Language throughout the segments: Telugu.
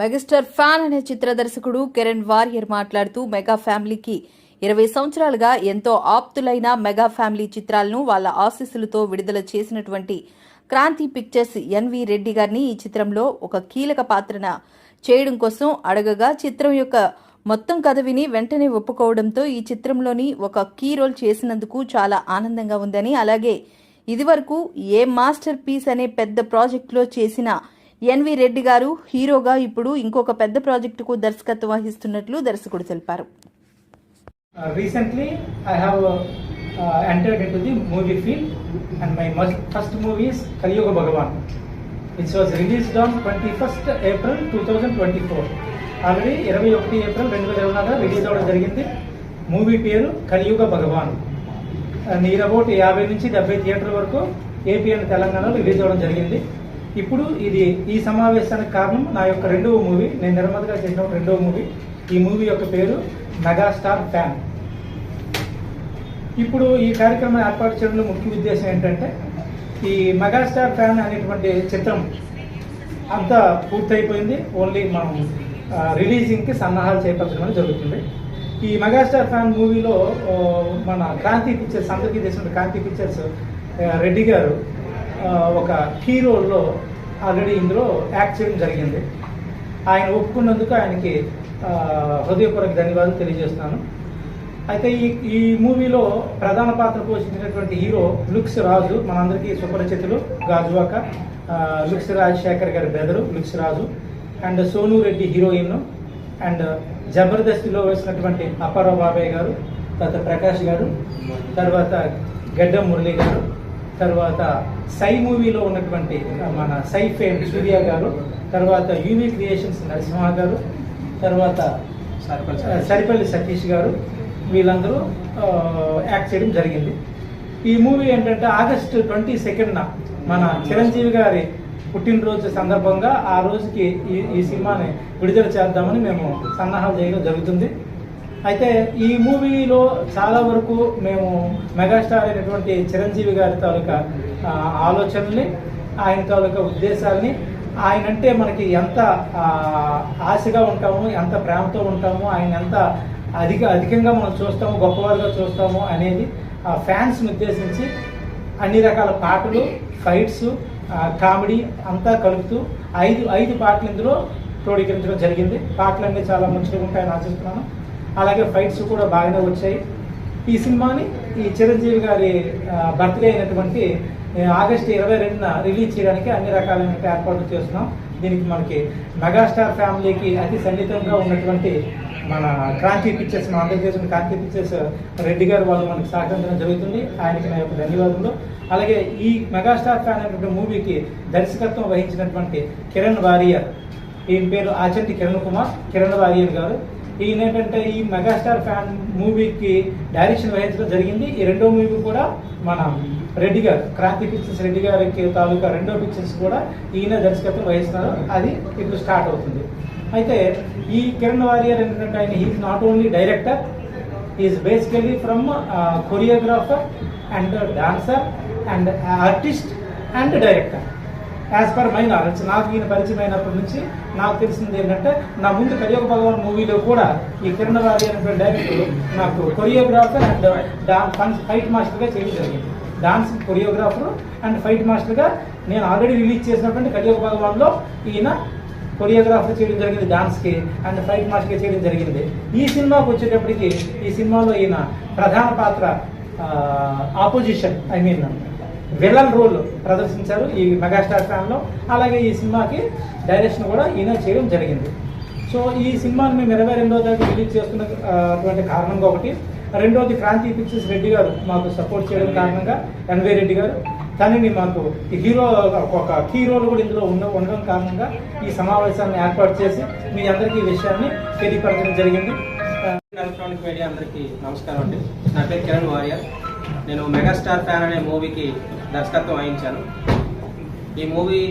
మెగాస్టార్ ఫ్యాన్ అనే చిత్ర దర్శకుడు కిరణ్ వారియర్ మాట్లాడుతూ మెగా ఫ్యామిలీకి ఇరవై సంవత్సరాలుగా ఎంతో ఆప్తులైన మెగా ఫ్యామిలీ చిత్రాలను వాళ్ళ ఆశీస్సులతో విడుదల చేసినటువంటి క్రాంతి పిక్చర్స్ ఎన్వి రెడ్డి గారిని ఈ చిత్రంలో ఒక కీలక పాత్రన చేయడం కోసం అడగగా చిత్రం యొక్క మొత్తం కథ విని వెంటనే ఒప్పుకోవడంతో ఈ చిత్రంలోని ఒక కీ రోల్ చేసినందుకు చాలా ఆనందంగా ఉందని అలాగే ఇదివరకు ఏ మాస్టర్ పీస్ అనే పెద్ద ప్రాజెక్టులో చేసిన ఎన్వి రెడ్డి గారు హీరోగా ఇప్పుడు ఇంకొక పెద్ద ప్రాజెక్టుకు దర్శకత్వం వహిస్తున్నట్లు దర్శకుడు తెలిపారు. Recently I have have uh, the movie field and my first movie is Kaliyuga Bhagavan movie is Kaliyuga Bhagavan, which was released on 21st April 2024. Already ఇరవై ఒకటి ఏప్రిల్ రెండు వేల ఇరవై నాలుగు రిలీజ్ అవ్వడం జరిగింది. మూవీ పేరు కలియుగ భగవాన్ నియర్ అబౌట్ యాభై నుంచి డెబ్బై థియేటర్ వరకు ఏపీ అండ్ తెలంగాణలో రిలీజ్ అవ్వడం జరిగింది. ఇప్పుడు ఇది ఈ సమావేశానికి కారణం నా యొక్క రెండవ మూవీ. నేను నిర్మాతగా చేసిన రెండవ మూవీ. ఈ మూవీ యొక్క పేరు మెగాస్టార్ ఫ్యాన్. ఇప్పుడు ఈ కార్యక్రమం ఏర్పాటు చేయడంలో ముఖ్య ఉద్దేశం ఏంటంటే ఈ మెగాస్టార్ ఫ్యాన్ అనేటువంటి చిత్రం అంతా పూర్తయిపోయింది. ఓన్లీ మనం రిలీజింగ్కి సన్నాహాలు చేపట్టడం జరుగుతుంది. ఈ మెగాస్టార్ ఫ్యాన్ మూవీలో మన క్రాంతి పిక్చర్స్ అందరికీ తెలిసిన క్రాంతి పిక్చర్స్ రెడ్డి గారు ఒక కీ రోల్లో ఆల్రెడీ ఇందులో యాక్ట్ చేయడం జరిగింది. ఆయన ఒప్పుకున్నందుకు ఆయనకి హృదయపూర్వక ధన్యవాదాలు తెలియజేస్తాను అయితే ఈ ఈ మూవీలో ప్రధాన పాత్ర పోషించినటువంటి హీరో లుక్స్ రాజు మనందరికీ సుపరిచితులు గాజువాక లుక్స్ రాజశేఖర్ గారి బెదరు looks Raju and Sonu Reddy heroine and జబర్దస్తిలో వేసినటువంటి అపారావు బాబాయ్ గారు తర్వాత ప్రకాష్ గారు తర్వాత గడ్డం మురళి గారు తర్వాత సై మూవీలో ఉన్నటువంటి మన సై ఫేమ్ సూర్య గారు తర్వాత యూవి క్రియేషన్స్ నరసింహ గారు తర్వాత సరిపల్లి సతీష్ గారు వీళ్ళందరూ యాక్ట్ చేయడం జరిగింది. ఈ మూవీ ఏంటంటే ఆగస్ట్ ట్వంటీ సెకండ్న మన చిరంజీవి గారి పుట్టినరోజు సందర్భంగా ఆ రోజుకి ఈ ఈ సినిమాని విడుదల చేద్దామని మేము సన్నాహాలు చేయడం జరుగుతుంది. అయితే ఈ మూవీలో చాలా వరకు మేము మెగాస్టార్ అయినటువంటి చిరంజీవి గారి తాలూకా ఆలోచనల్ని ఆయన తాలూకా ఉద్దేశాలని ఆయన అంటే మనకి ఎంత ఆశగా ఉంటాము ఎంత ప్రేమతో ఉంటాము ఆయన ఎంత అధిక అధికంగా మనం చూస్తాము గొప్పవారిగా చూస్తాము అనేది ఫ్యాన్స్ని ఉద్దేశించి అన్ని రకాల పాటలు ఫైట్స్ కామెడీ అంతా కలుపుతూ ఐదు ఐదు పాటలు ఇందులో క్రోడీకరించడం జరిగింది. పాటలన్నీ చాలా మంచిగా ఉంటాయని ఆశిస్తున్నాను. అలాగే ఫైట్స్ కూడా బాగానే వచ్చాయి. ఈ సినిమాని ఈ చిరంజీవి గారి బర్త్డే అయినటువంటి ఆగస్టు ఇరవై రెండున రిలీజ్ చేయడానికి అన్ని రకాలైన ఏర్పాట్లు చేస్తున్నాం. దీనికి మనకి మెగాస్టార్ ఫ్యామిలీకి అతి సన్నిహితంగా ఉన్నటువంటి మన క్రాంతి పిక్చర్స్ మన ఆంధ్రప్రదేశ్ క్రాంతి పిక్చర్స్ రెడ్డి గారు వాళ్ళు మనకి సహకరించడం జరుగుతుంది. ఆయనకి నా యొక్క ధన్యవాదములు. అలాగే ఈ మెగాస్టార్ ఫ్యాన్ అనేటువంటి మూవీకి దర్శకత్వం వహించినటువంటి కిరణ్ వారియర్ ఈయన పేరు ఆచంటి కిరణ్ కుమార్ కిరణ్ వారియర్ గారు. ఈయన ఏంటంటే ఈ మెగాస్టార్ ఫ్యాన్ మూవీకి డైరెక్షన్ వహించడం జరిగింది. ఈ రెండో మూవీ కూడా మన రెడ్డి గారు క్రాంతి పిక్చర్స్ రెడ్డి గారికి తాలూకా రెండో పిక్చర్స్ కూడా ఈయన దర్శకత్వం వహిస్తున్నారు. అది ఇప్పుడు స్టార్ట్ అవుతుంది. అయితే ఈ కిరణ్ వారియర్ ఏంటంటే ఆయన he's not only director is basically from choreographer and dancer and artist and director as per my knowledge నాకు ఈయన పరిచయం అయినప్పటి నుంచి నాకు తెలిసింది ఏంటంటే నా ముందు కలియుగ భగవాన్ మూవీలో కూడా ఈ కిరణ్ వారి అనేటువంటి డైరెక్టర్ నాకు కొరియోగ్రాఫర్ అండ్ డాన్స్ ఫైట్ మాస్టర్గా చేయడం జరిగింది. డాన్స్ కొరియోగ్రాఫర్ అండ్ ఫైట్ మాస్టర్గా నేను ఆల్రెడీ రిలీజ్ చేసినటువంటి కలియుగ భగవాన్లో ఈయన కొరియోగ్రాఫర్ చేయడం జరిగింది డాన్స్కి అండ్ ఫైట్ మాస్టర్గా చేయడం జరిగింది. ఈ సినిమాకి వచ్చేటప్పటికి ఈ సినిమాలో ఈయన ప్రధాన పాత్ర opposition I mean villain role ప్రదర్శించారు ఈ మెగాస్టార్ ఫ్యాన్లో. అలాగే ఈ సినిమాకి డైరెక్షన్ కూడా ఈయన చేయడం జరిగింది. సో ఈ సినిమాని మేము ఇరవై రెండో తారీఖు రిలీజ్ చేస్తున్న అటువంటి కారణంగా ఒకటి. రెండోది క్రాంతి పిక్చర్స్ రెడ్డి గారు మాకు సపోర్ట్ చేయడం కారణంగా రణవీర్ రెడ్డి గారు. తనని మాకు ఈ హీరో ఒక కీ రోల్ కూడా ఇందులో ఉండ ఉండడం కారణంగా ఈ సమావేశాన్ని ఏర్పాటు చేసి మీ అందరికీ ఈ విషయాన్ని తెలియపరచడం జరిగింది. ఎలక్ట్రానిక్ మీడియా అందరికీ నమస్కారం అండి. నా పేరు కిరణ్ వారియర్. నేను మెగాస్టార్ ఫ్యాన్ అనే మూవీకి దర్శకత్వం వహించాను. ఈ మూవీ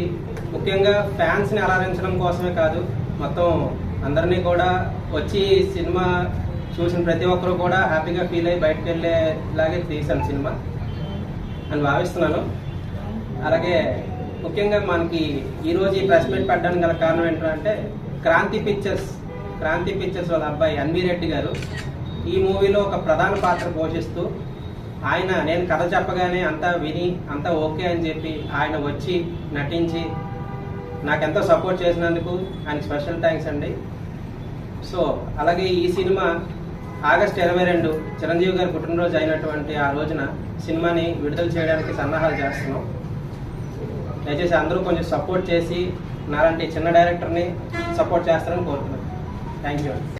ముఖ్యంగా ఫ్యాన్స్ని అలరించడం కోసమే కాదు మొత్తం అందరినీ కూడా వచ్చి సినిమా చూసిన ప్రతి ఒక్కరు కూడా హ్యాపీగా ఫీల్ అయ్యి బయటకు వెళ్ళేలాగే తీశాను సినిమా అని భావిస్తున్నాను. అలాగే ముఖ్యంగా మనకి ఈరోజు ఈ ప్రెస్ మీట్ పెట్టడానికి గల కారణం ఏంటంటే క్రాంతి పిక్చర్స్ క్రాంతి పిక్చర్స్ వాళ్ళ అబ్బాయి అన్వీ రెడ్డి గారు ఈ మూవీలో ఒక ప్రధాన పాత్ర పోషిస్తూ ఆయన నేను కథ చెప్పగానే అంతా విని అంతా ఓకే అని చెప్పి ఆయన వచ్చి నటించి నాకెంతో సపోర్ట్ చేసినందుకు ఆయన స్పెషల్ థ్యాంక్స్ అండి. సో అలాగే ఈ సినిమా ఆగస్ట్ ఇరవై రెండు చిరంజీవి గారి పుట్టినరోజు అయినటువంటి ఆ రోజున సినిమాని విడుదల చేయడానికి సన్నాహాలు చేస్తున్నాం. దయచేసి అందరూ కొంచెం సపోర్ట్ చేసి నాలాంటి చిన్న డైరెక్టర్ని సపోర్ట్ చేస్తారని కోరుతున్నాను థ్యాంక్ యూ